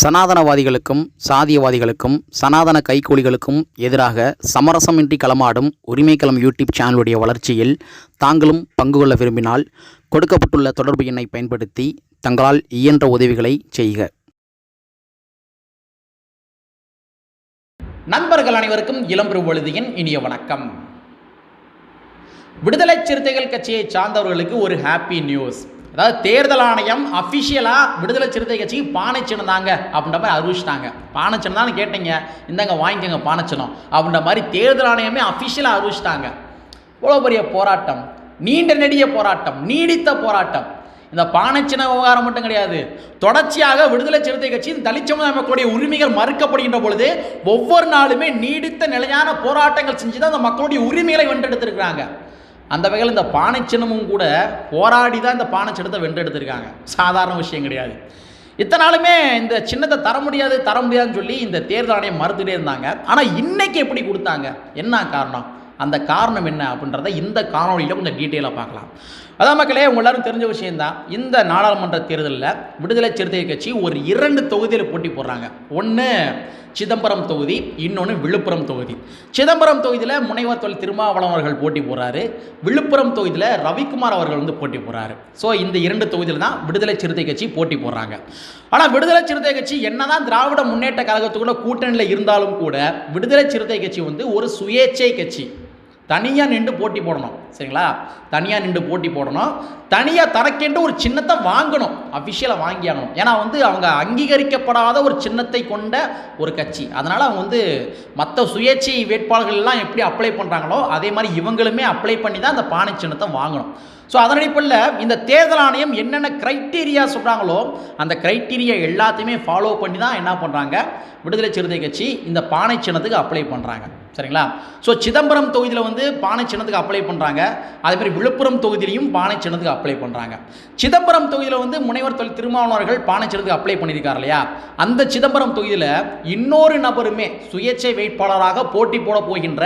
சனாதனவாதிகளுக்கும் சாதியவாதிகளுக்கும் சனாதன கைக்கூலிகளுக்கும் எதிராக சமரசமின்றி களமாடும் உரிமைக்களம் யூடியூப் சேனலுடைய வளர்ச்சியில் தாங்களும் பங்கு கொள்ள விரும்பினால் கொடுக்கப்பட்டுள்ள தொடர்பு எண்ணை பயன்படுத்தி தங்களால் இயன்ற உதவிகளை செய்க. நண்பர்கள் அனைவருக்கும் இளம்பெரு பொழுதியின் இனிய வணக்கம். விடுதலை சிறுத்தைகள் கட்சியை சார்ந்தவர்களுக்கு ஒரு ஹாப்பி நியூஸ் அதாவது தேர்தல் ஆணையம் அஃபிஷியலாக விடுதலை சிறுத்தை கட்சிக்கு பானை அப்படின்ற மாதிரி அறிவிச்சிட்டாங்க. பானை சின்னம் கேட்டீங்க. இந்தாங்க வாங்கிக்கோங்க பானைச்சினம் அப்படின்ற மாதிரி தேர்தல் ஆணையமே அஃபிஷியலாக அறிவிச்சிட்டாங்க. இவ்வளோ பெரிய போராட்டம். நீண்ட நெடிய போராட்டம். நீடித்த போராட்டம். இந்த பானைச்சின விவகாரம் மட்டும் கிடையாது. தொடர்ச்சியாக விடுதலை சிறுத்தை கட்சியின் தலிச்சமுதாய மக்களுடைய உரிமைகள் மறுக்கப்படுகின்ற பொழுது ஒவ்வொரு நாளுமே நீடித்த நிலையான போராட்டங்கள் செஞ்சு தான் அந்த மக்களுடைய உரிமைகளை வென்றெடுத்திருக்கிறாங்க. அந்த வகையில் இந்த பானை சின்னமும் கூட போராடி தான் இந்த பானை சின்னத்தை வென்றெடுத்திருக்காங்க சாதாரண விஷயம் கிடையாது. இத்தனை நாளுமே இந்த சின்னத்தை தர முடியாது தர முடியாதுன்னு சொல்லி இந்த தேர்தல் ஆணையம் மறுத்துட்டே இருந்தாங்க. ஆனால் இன்னைக்கு எப்படி கொடுத்தாங்க? என்ன காரணம்? அந்த காரணம் என்ன அப்படின்றத இந்த காணொலியில் கொஞ்சம் டீட்டெயிலாக பார்க்கலாம். அதான் மக்களே உங்க எல்லாரும் தெரிஞ்ச விஷயம்தான். இந்த நாடாளுமன்ற தேர்தலில் விடுதலை சிறுத்தை கட்சி ஒரு இரண்டு தொகுதியில் போட்டி போடுறாங்க. ஒன்று சிதம்பரம் தொகுதி இன்னொன்று விழுப்புரம் தொகுதி. சிதம்பரம் தொகுதியில் முனைவர் தொழில் திருமாவளவன் அவர்கள் போட்டி போடுறாரு. விழுப்புரம் தொகுதியில் ரவிக்குமார் அவர்கள் வந்து போட்டி போடுறாரு. ஸோ இந்த இரண்டு தொகுதியில் தான் விடுதலை சிறுத்தை கட்சி போட்டி போடுறாங்க. ஆனால் விடுதலை சிறுத்தை கட்சி என்னதான் திராவிட முன்னேற்ற கழகத்துக்குள்ள கூட்டணியில் இருந்தாலும் கூட விடுதலை சிறுத்தை கட்சி வந்து ஒரு சுயேட்சை கட்சி. தனியாக நின்று போட்டி போடணும். சரிங்களா? தனியாக நின்று போட்டி போடணும். தனியாக தனக்கென்று ஒரு சின்னத்தை வாங்கணும். அஃபிஷியலாக வாங்கி ஆகணும். ஏன்னா வந்து அவங்க அங்கீகரிக்கப்படாத ஒரு சின்னத்தை கொண்ட ஒரு கட்சி. அதனால் அவங்க வந்து மற்ற சுயேட்சை வேட்பாளர்கள் எல்லாம் எப்படி அப்ளை பண்ணுறாங்களோ அதே மாதிரி இவங்களுமே அப்ளை பண்ணி தான் அந்த பானை சின்னத்தை வாங்கணும். ஸோ அதன் அடிப்படையில் இந்த தேர்தல் ஆணையம் என்னென்ன க்ரைட்டீரியா சொல்கிறாங்களோ அந்த க்ரைட்டீரியா எல்லாத்தையுமே ஃபாலோ பண்ணி தான் என்ன பண்ணுறாங்க விடுதலை சிறுத்தை கட்சி இந்த பானை சின்னத்துக்கு அப்ளை பண்ணுறாங்க சரிங்களா? ஸோ சிதம்பரம் தொகுதியில் வந்து பானை சின்னத்துக்கு அப்ளை பண்ணுறாங்க அதே மாதிரி விழுப்புரம் தொகுதியிலையும் பானை சின்னத்துக்கு அப்ளை பண்ணுறாங்க சிதம்பரம் தொகுதியில் வந்து முனைவர் தொழில் திருமாவளவர்கள் பானை சின்னத்துக்கு அப்ளை பண்ணியிருக்கார் இல்லையா? அந்த சிதம்பரம் தொகுதியில் இன்னொரு நபருமே சுயேட்சை வேட்பாளராக போட்டி போட போகின்ற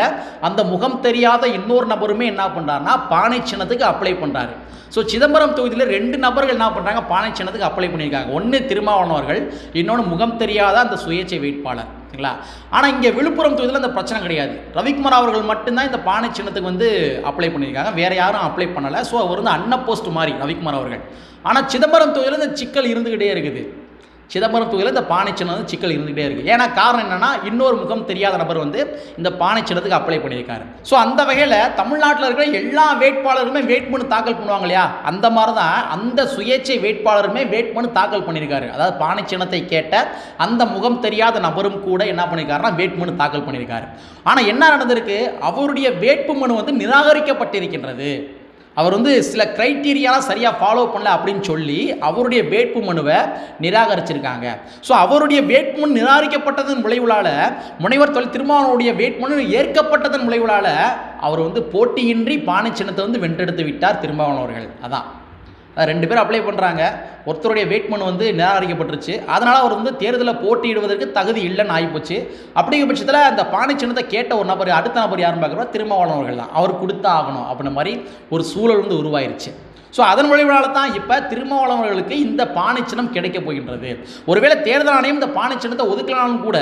அந்த முகம் தெரியாத இன்னொரு நபருமே என்ன பண்ணுறாருன்னா பானை சின்னத்துக்கு அப்ளை பண்ணுறாரு ஸோ சிதம்பரம் தொகுதியில் ரெண்டு நபர்கள் என்ன பண்ணுறாங்க பானை சின்னத்துக்கு அப்ளை பண்ணியிருக்காங்க. ஒன்று திருமாவளவர்கள் இன்னொன்று முகம் தெரியாத அந்த சுயேட்சை வேட்பாளர். சரிங்களா ஆனால் இங்கே விழுப்புரம் தொகுதியில் அந்த பிரச்சனை கிடையாது. ரவிக்குமார் அவர்கள் மட்டும்தான் இந்த பானை சின்னத்துக்கு வந்து அப்ளை பண்ணியிருக்காங்க. வேறு யாரும் அப்ளை பண்ணலை. ஸோ அவர் வந்து அன்ன போஸ்ட் மாதிரி ரவிக்குமார் அவர்கள். ஆனால் சிதம்பரம் தொகுதியில் இந்த சிக்கல் இருந்துக்கிட்டே இருக்குது. சிதம்பரம் தொகுதியில் இந்த பானை சின்னம் வந்து சிக்கல் இருந்துகிட்டே இருக்குது ஏன்னா காரணம் என்னென்னா இன்னொரு முகம் தெரியாத நபர் வந்து இந்த பானை சின்னத்துக்கு அப்ளை பண்ணியிருக்காரு. ஸோ அந்த வகையில் தமிழ்நாட்டில் இருக்கிற எல்லா வேட்பாளருமே வேட்புமனு தாக்கல் பண்ணுவாங்க இல்லையா? அந்த மாதிரி தான் அந்த சுயேட்சை வேட்பாளருமே வேட்புமனு தாக்கல் பண்ணியிருக்காரு. அதாவது பானை சின்னத்தை கேட்ட அந்த முகம் தெரியாத நபரும் கூட என்ன பண்ணியிருக்காருன்னா வேட்புமனு தாக்கல் பண்ணியிருக்காரு. ஆனால் என்ன நடந்திருக்கு? அவருடைய வேட்புமனு வந்து நிராகரிக்கப்பட்டிருக்கின்றது. அவர் வந்து சில க்ரைட்டீரியாலாம் சரியாக ஃபாலோ பண்ணல அப்படின்னு சொல்லி அவருடைய வேட்பு மனுவை நிராகரிச்சிருக்காங்க. ஸோ அவருடைய வேட்புமனு நிராகரிக்கப்பட்டதன் விளைவுகளால் முனைவர் தொழில் திருமாவனுடைய வேட்புமனு ஏற்கப்பட்டதன் விளைவுகளால் அவர் வந்து போட்டியின்றி பானை சின்னத்தை வந்து வென்றெடுத்து விட்டார் திருமாவளவர்கள் அதான். ரெண்டு பேரும் அப்ளை பண்ணுறாங்க ஒருத்தருடைய வேட்புமனு வந்து நிராகரிக்கப்பட்டுருச்சு. அதனால் அவர் வந்து தேர்தலில் போட்டியிடுவதற்கு தகுதி இல்லைன்னு ஆகிப்போச்சு அப்படிங்கிற பட்சத்தில் அந்த பானை கேட்ட ஒரு நபர் அடுத்த நபர் யாரும் பார்க்குறோம்? திருமாவளவன் தான். அவர் கொடுத்தா ஆகணும். அப்படின்ற மாதிரி ஒரு சூழல் வந்து உருவாயிருச்சு. ஸோ அதன் விளைவுகளால் தான் இப்போ திருமாவளவர்களுக்கு இந்த பானை சின்னம் கிடைக்க போகின்றது. ஒருவேளை தேர்தல் ஆணையம் இந்த பானை சின்னத்தை கூட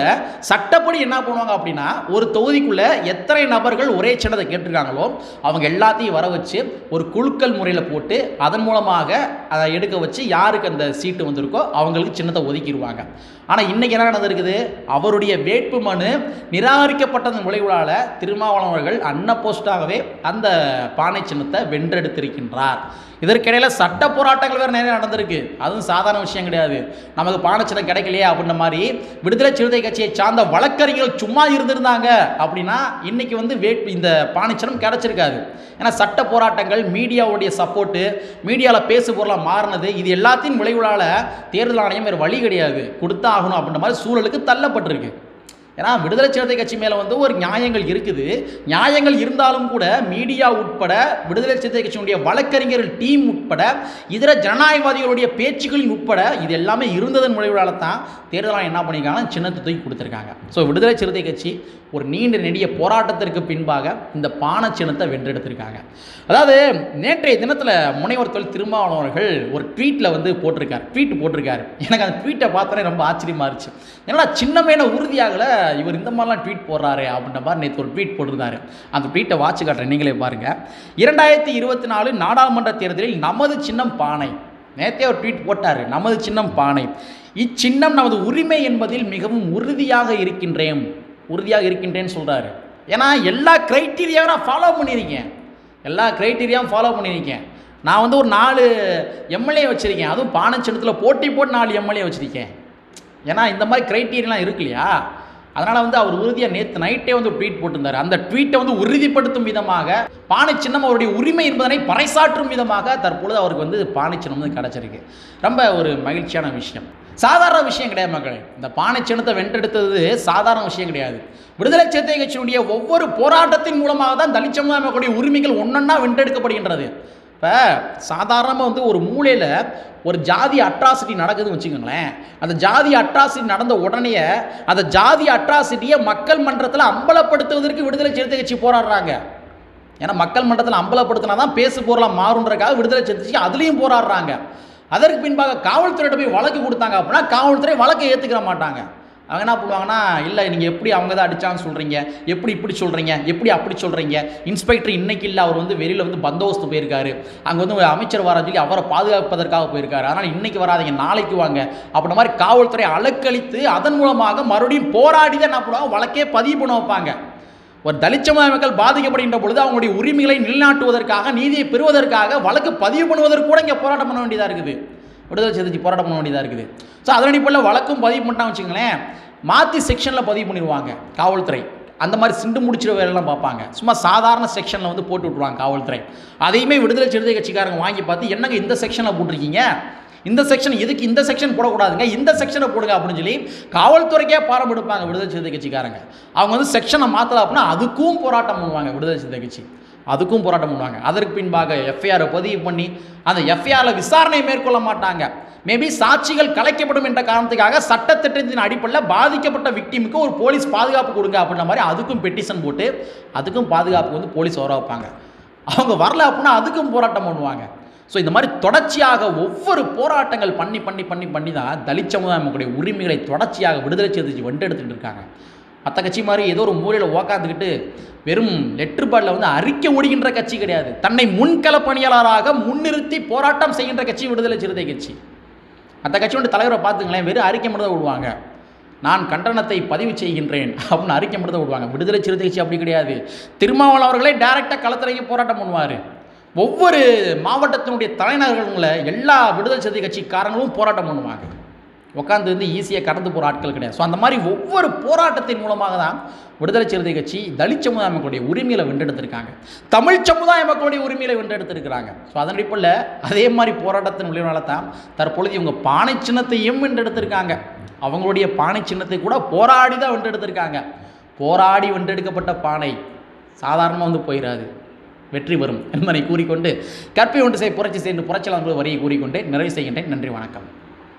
சட்டப்படி என்ன பண்ணுவாங்க அப்படின்னா ஒரு தொகுதிக்குள்ளே எத்தனை நபர்கள் ஒரே சின்னத்தை கேட்டிருக்காங்களோ அவங்க எல்லாத்தையும் வர வச்சு ஒரு குழுக்கள் முறையில் போட்டு அதன் மூலமாக அதை எடுக்க வச்சு யாருக்கு அந்த சீட்டு வந்திருக்கோ அவங்களுக்கு சின்னத்தை ஒதுக்கிடுவாங்க. ஆனால் இன்றைக்கி என்ன நடந்திருக்குது? அவருடைய வேட்பு மனு நிராகரிக்கப்பட்டதன் விளைவுகளால் திருமாவளவர்கள் அன்ன போஸ்டாகவே அந்த பானை சின்னத்தை வென்றெடுத்திருக்கின்றார். இதற்கிடையில் சட்ட போராட்டங்கள் வேறு நிறைய நடந்திருக்கு. அதுவும் சாதாரண விஷயம் கிடையாது. நமக்கு பானை கிடைக்கலையே அப்படின்ற மாதிரி விடுதலை சிறுத்தை கட்சியை சார்ந்த வழக்கறிஞர்கள் சும்மா இருந்திருந்தாங்க அப்படின்னா இன்னைக்கு வந்து வேட் இந்த பாணிச்சனம் கிடைச்சிருக்காது. ஏன்னா சட்ட போராட்டங்கள் மீடியாவுடைய சப்போர்ட்டு மீடியாவில் பேசு பொருளாக மாறினது இது எல்லாத்தையும் விளைவுகளால் தேர்தல் ஆணையம் வேறு வழி கிடையாது. கொடுத்தா ஆகணும் அப்படின்ற மாதிரி சூழலுக்கு தள்ளப்பட்டிருக்கு. ஏன்னா விடுதலை சிறுத்தை கட்சி மேலே வந்து ஒரு நியாயங்கள் இருக்குது. நியாயங்கள் இருந்தாலும் கூட மீடியா உட்பட விடுதலை சிறுத்தை கட்சியினுடைய வழக்கறிஞர்கள் டீம் உட்பட இதர ஜனநாயகவாதிகளுடைய பேச்சுக்களின் உட்பட இது எல்லாமே இருந்ததன் முடிவுகளால் தான் தேர்தல் என்ன பண்ணியிருக்காங்கன்னா சின்னத்தை தூக்கி கொடுத்துருக்காங்க. ஸோ விடுதலை சிறுத்தை கட்சி ஒரு நீண்ட நெடிய போராட்டத்திற்கு பின்பாக இந்த பான சின்னத்தை வென்றெடுத்திருக்காங்க. அதாவது நேற்றைய தினத்தில் முனைவர் தொழில் திருமாவளவன் ஒரு ட்வீட்டில் வந்து போட்டிருக்கார். ட்வீட் போட்டிருக்காரு. எனக்கு அந்த ட்வீட்டை பார்த்தோன்னே ரொம்ப ஆச்சரியமா இருந்துச்சு. ஏன்னா சின்னமேன உறுதியாகல? இவர் இந்த மாதிரிலாம் ட்வீட் போடுறாரு அப்படின்ற மாதிரி நேற்று ஒரு ட்வீட் போட்டிருந்தாரு. அந்த ட்வீட்டை வாட்சி காட்டுறேன். நீங்களே பாருங்கள் இரண்டாயிரத்தி இருபத்தி நாலு நாடாளுமன்ற தேர்தலில் நமது சின்னம் பானை. நேற்றே ஒரு ட்வீட் போட்டார். நமது சின்னம் பானை. இச்சின்னம் நமது உரிமை என்பதில் மிகவும் உறுதியாக இருக்கின்றேன். உறுதியாக இருக்கின்றேன்னு சொல்கிறாரு ஏன்னா எல்லா க்ரைட்டீரியாவும் நான் ஃபாலோ பண்ணியிருக்கேன். எல்லா க்ரைட்டீரியாவும் ஃபாலோ பண்ணியிருக்கேன். நான் வந்து ஒரு நாலு எம்எல்ஏ வச்சுருக்கேன். அதுவும் பானை சின்னத்தில் போட்டி போட்டு நாலு எம்எல்ஏ வச்சுருக்கேன். ஏன்னா இந்த மாதிரி க்ரைட்டீரியெலாம் இருக்கு இல்லையா? அதனால் வந்து அவர் உறுதியாக நேற்று நைட்டே வந்து ட்வீட் போட்டிருந்தார். அந்த ட்வீட்டை வந்து உறுதிப்படுத்தும் விதமாக பானை சின்னம் அவருடைய உரிமை என்பதனை பறைசாற்றும் விதமாக தற்பொழுது அவருக்கு வந்து பானை சின்னம் வந்து கிடச்சிருக்கு. ரொம்ப ஒரு மகிழ்ச்சியான விஷயம். சாதாரண விஷயம் கிடையாது மக்களே. இந்த பானை சின்னத்தை வென்றெடுத்தது சாதாரண விஷயம் கிடையாது. விடுதலை சிறுத்தை கட்சியினுடைய ஒவ்வொரு போராட்டத்தின் மூலமாக தான் தலித் சமுதாய மக்களுடைய உரிமைகள் ஒன்றொன்னா வென்றெடுக்கப்படுகின்றது. இப்போ சாதாரணமாக வந்து ஒரு மூலையில் ஒரு ஜாதி அட்ராசிட்டி நடக்குதுன்னு வச்சுக்கோங்களேன். அந்த ஜாதி அட்ராசிட்டி நடந்த உடனே அந்த ஜாதி அட்ராசிட்டியை மக்கள் மன்றத்தில் அம்பலப்படுத்துவதற்கு விடுதலை சிறுத்தை கட்சி போராடுறாங்க. ஏன்னா மக்கள் மன்றத்தில் அம்பலப்படுத்தினா தான் பேசு பொருளாக மாறுன்றக்காக விடுதலை சிறுத்தை கட்சி அதுலேயும் போராடுறாங்க. அதற்கு பின்பாக காவல்துறையிட்ட போய் வழக்கு கொடுத்தாங்க அப்படின்னா காவல்துறை வழக்கை ஏற்றுக்கிற மாட்டாங்க. அவங்க என்ன பண்ணுவாங்கன்னா இல்லை நீங்கள் எப்படி அவங்க தான் அடித்தான்னு சொல்கிறீங்க எப்படி இப்படி சொல்கிறீங்க எப்படி அப்படி சொல்கிறீங்க இன்ஸ்பெக்டர் இன்னைக்கு இல்லை அவர் வந்து வெளியில் வந்து பந்தோபஸ்து போயிருக்காரு. அங்கே வந்து ஒரு அமைச்சர் வர சொல்லி அவரை பாதுகாப்பதற்காக போயிருக்காரு. அதனால் இன்னைக்கு வராதீங்க நாளைக்கு வாங்க. அப்படின்ற மாதிரி காவல்துறை அலக்களித்து அதன் மூலமாக மறுபடியும் போராடி தான் என்ன பண்ணுவாங்க? வழக்கே பதிவு பண்ண வைப்பாங்க. ஒரு தலித் சமுதாய மக்கள் பாதிக்கப்படுகின்ற பொழுது அவங்களுடைய உரிமைகளை நிலைநாட்டுவதற்காக நீதியை பெறுவதற்காக வழக்கு பதிவு பண்ணுவதற்கு கூட இங்கே போராட்டம் பண்ண வேண்டியதாக இருக்குது. விடுதலை சிறுத்தை போராட்டம் பண்ண வேண்டியதாக இருக்குது. ஸோ அதன் அடிப்படையில் வழக்கும் பதிவு பண்ணிட்டாங்க வச்சுங்களேன் மாற்றி செக்ஷனில் பதிவு பண்ணிடுவாங்க காவல்துறை. அந்த மாதிரி சிண்டு முடிச்சிட வேலைலாம் பார்ப்பாங்க. சும்மா சாதாரண செக்ஷனில் வந்து போட்டு விட்ருவாங்க காவல்துறை. அதையுமே விடுதலை சிறுத்தை கட்சிக்காரங்க வாங்கி பார்த்து என்னங்க இந்த செக்ஷனில் போட்டிருக்கீங்க? இந்த செக்ஷன் எதுக்கு இந்த செக்ஷன் போடக்கூடாதுங்க? இந்த செக்ஷனை போடுங்க அப்படின்னு சொல்லி காவல்துறைக்கே பாடம் எடுப்பாங்க விடுதலை சிறுத்தை கட்சிக்காரங்க. அவங்க வந்து செக்ஷனை மாற்றலாம் அப்படின்னா அதுக்கும் போராட்டம் பண்ணுவாங்க விடுதலை சிறுத்தை கட்சி. அதுக்கும் போராட்டம் பண்ணுவாங்க. அதற்கு பின்பாக எஃப்ஐஆரை பதிவு பண்ணி அந்த எஃப்ஐஆரில் விசாரணை மேற்கொள்ள மாட்டாங்க. மேபி சாட்சிகள் கலைக்கப்படும் என்ற காரணத்துக்காக சட்டத்திட்டத்தின் அடிப்படையில் பாதிக்கப்பட்ட விக்டிமுக்கு ஒரு போலீஸ் பாதுகாப்பு கொடுங்க அப்படின்ற மாதிரி அதுக்கும் பெட்டிஷன் போட்டு அதுக்கும் பாதுகாப்பு வந்து போலீஸ் வர வைப்பாங்க. அவங்க வரல அப்படின்னா அதுக்கும் போராட்டம் பண்ணுவாங்க. ஸோ இந்த மாதிரி தொடர்ச்சியாக ஒவ்வொரு போராட்டங்கள் பண்ணி பண்ணி பண்ணி பண்ணி தான் தலித் சமுதாயம் உரிமைகளை தொடர்ச்சியாக விடுதலை செய்து வென்றெடுத்துட்டு இருக்காங்க. மற்ற கட்சி மாதிரி ஏதோ ஒரு மூலையில் உக்காந்துக்கிட்டு வெறும் லெட்டர் பாடில் வந்து அறிக்கை ஓடுகின்ற கட்சி கிடையாது. தன்னை முன்கள பணியாளராக முன்னிறுத்தி போராட்டம் செய்கின்ற கட்சி விடுதலை சிறுத்தை கட்சி. மற்ற கட்சியோட தலைவரை பார்த்துங்களேன் வெறும் அறிக்கை மட்டும் தான் விடுவாங்க நான் கண்டனத்தை பதிவு செய்கின்றேன் அப்படின்னு அறிக்கை மட்டும் விடுவாங்க விடுதலை சிறுத்தை கட்சி அப்படி கிடையாது. திருமாவளவன் அவர்களே டேரெக்டாக களத்திறங்கி போராட்டம் பண்ணுவார். ஒவ்வொரு மாவட்டத்தினுடைய தலைநகரங்களில் எல்லா விடுதலை சிறுத்தை கட்சிக்காரங்களும் போராட்டம் பண்ணுவாங்க. உட்காந்து வந்து ஈஸியாக கடந்து போகிற ஆட்கள் கிடையாது. ஸோ அந்த மாதிரி ஒவ்வொரு போராட்டத்தின் மூலமாக தான் விடுதலை சிறுத்தை கட்சி தலித் சமுதாய மக்களுடைய உரிமையில வென்றெடுத்திருக்காங்க. தமிழ் சமுதாய மக்களுடைய உரிமையில வென்றெடுத்திருக்கிறாங்க. ஸோ அதன் அடிப்படையில் அதே மாதிரி போராட்டத்தின் விளைவுனால தான் தற்பொழுது இவங்க பானை சின்னத்தையும் வென்றெடுத்திருக்காங்க. அவங்களுடைய பானை சின்னத்தை கூட போராடி தான் வென்றெடுத்திருக்காங்க. போராடி வென்றெடுக்கப்பட்ட பானை சாதாரணமாக வந்து போயிடாது வெற்றி வரும் என்பதை கூறிக்கொண்டு கற்பை ஒன்று செய்ய புரட்சி செய்து புரட்சியாளர்கள் வரியை கூறிக்கொண்டு நிறைவு செய்கின்றேன். நன்றி வணக்கம்.